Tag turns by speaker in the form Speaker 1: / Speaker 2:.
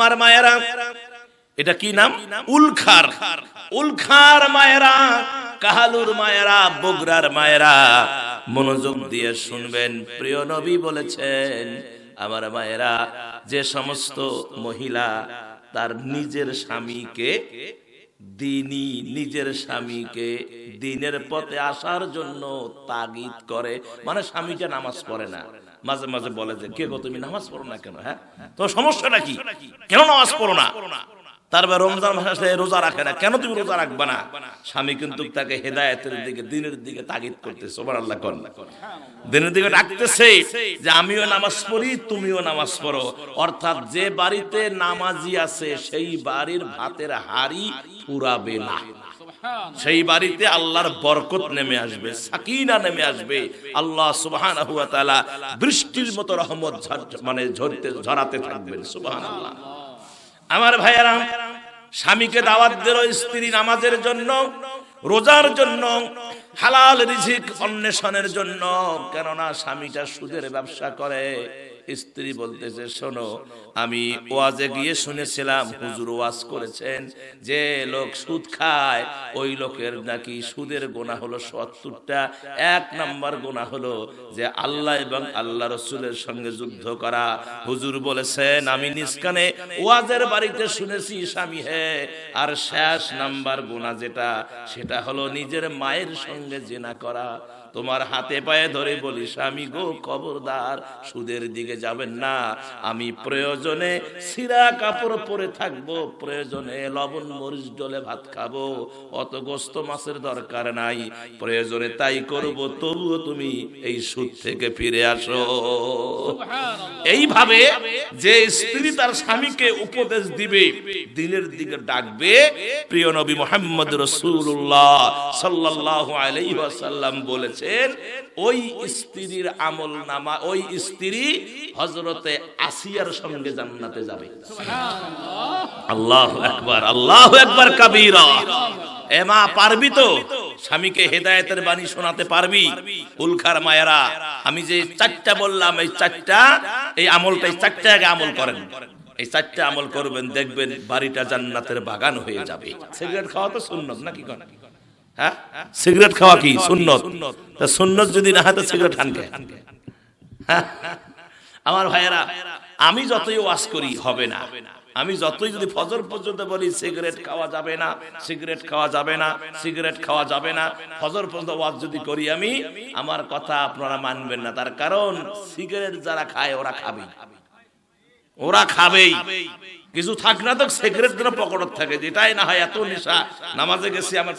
Speaker 1: আমার মায়েরা। এটা কি নাম? উলখার। উলখার মায়েরা, কাহালুর মায়েরা, বগুড়ার মায়েরা, মনোযোগ দিয়ে শুনবেন। প্রিয় নবী বলেছেন, আমার মায়েরা, যে সমস্ত মহিলা তার নিজের স্বামীকে দিনই নিজের স্বামীকে দিনের পথে আসার জন্য তাগিদ করে। মানে স্বামীটা নামাজ পড়ে না। মাঝে মাঝে বলে যে, কে গো তুমি নামাজ পড়ো না কেন? হ্যাঁ? তো সমস্যাটা কি? কেন নামাজ পড়ো না? তারপর রমজান মাসে রোজা রাখে না। কেন তুমি রোজা রাখবে না? স্বামী কিন্তু তাকে হেদায়েতের দিকে, দিনের দিকে তাগিদ করতেছে সোবার আল্লাহ কর দিনের দিকে ডাকতেছে যে, আমিও নামাজ পড়ি, তুমিও নামাজ পড়ো। অর্থাৎ যে বাড়িতে নামাজি আছে, সেই বাড়ির ভাতের হাড়ি পুরাবে না। সেই বাড়িতে আল্লাহর বরকত নেমে আসবে, সাকিনা নেমে আসবে। আল্লাহ তাআলা বৃষ্টির মতো রহমত মানে ঝরতে ঝরাতে থাকবেন, সুবহানাল্লাহ। আমার ভাইয়েরা স্বামীকে দাওয়াত দিল স্ত্রী নামাজের জন্য, রোজার জন্য, হালাল রিজিক অন্বেষণের জন্য। কেননা স্বামীটা সুদের ব্যবসা করে। স্ত্রী বলতেছে, শোনো, আমি ওয়াজে গিয়ে শুনেছিলাম হুজুর ওয়াজ করেছেন যে লোক সুদ খায়, ওই লোকের নাকি সুদের গোনা হলো সত্তরটা। এক নাম্বার গোনা হলো যে আল্লাহ এবং আল্লাহ রসুলের সঙ্গে যুদ্ধ করা। হুজুর বলেছেন, আমি নিষ্কানে ওয়াজের বাড়িতে শুনেছি, স্বামী হে। আর শেষ নাম্বার গোনা যেটা, সেটা হলো নিজের মায়ের সঙ্গে জেনা করা। তোমার হাতে পায়ে ধরে বলি স্বামী গো খবরদার সুদের দিকে যাবেন না। আমি প্রয়োজনে সিরা কাপড় পরে থাকব প্রয়োজনে লবণ মরিচ ডলে ভাত খাব। অত গোস্ত মাছের দরকার নাই। প্রয়োজনে তাই করব তবুও তুমি এই সুদ থেকে ফিরে আসো। এইভাবে যে স্ত্রী তার স্বামীকে উপদেশ দিবে দিনের দিকে ডাকবে প্রিয় নবী মোহাম্মদ রসুল্লাহ সাল্লাল্লাহু আলাইহি ওয়াসাল্লাম বলেছেন ওই স্ত্রীর আমল নামা ওই স্ত্রী হযরতে আসিয়ার সঙ্গে জান্নাতে যাবে। আল্লাহু আকবার আল্লাহু আকবার কাবীরা। এ মা পারবি তো? স্বামীকে হেদায়েতের বাণী শোনাতে পারবি? উলখার মায়েরা আমি যে চারটা বললাম এই চারটা এই আমলটা এই চারটা আগে আমল করেন। এই চারটা আমল করবেন দেখবেন বাড়িটা জান্নাতের বাগান হয়ে যাবে। সিগারেট খাওয়া তো সুন্নত নাকি কোন? হ্যাঁ সিগারেট খাওয়া কি? সুন্নত। তা সুন্নত যদি না হয় তো সিগারেট খান হ্যাঁ? আমার ভাইয়েরা আমি যতই ওয়াজ করি হবে না। আমি যতই যদি ফজর পর্যন্ত বলি সিগারেট খাওয়া যাবে না সিগারেট খাওয়া যাবে না সিগারেট খাওয়া যাবে না ফজর পর্যন্ত ওয়াজ যদি করি আমি আমার কথা আপনারা মানবেন না। তার কারণ সিগারেট যারা খায় ওরা খাবে ওরা খাবেই। কিছু থাক না তো সিগারেট যেন পকেটত থাকে। যেটাই না হয় এত নেশা। নামাজে গেছি আমার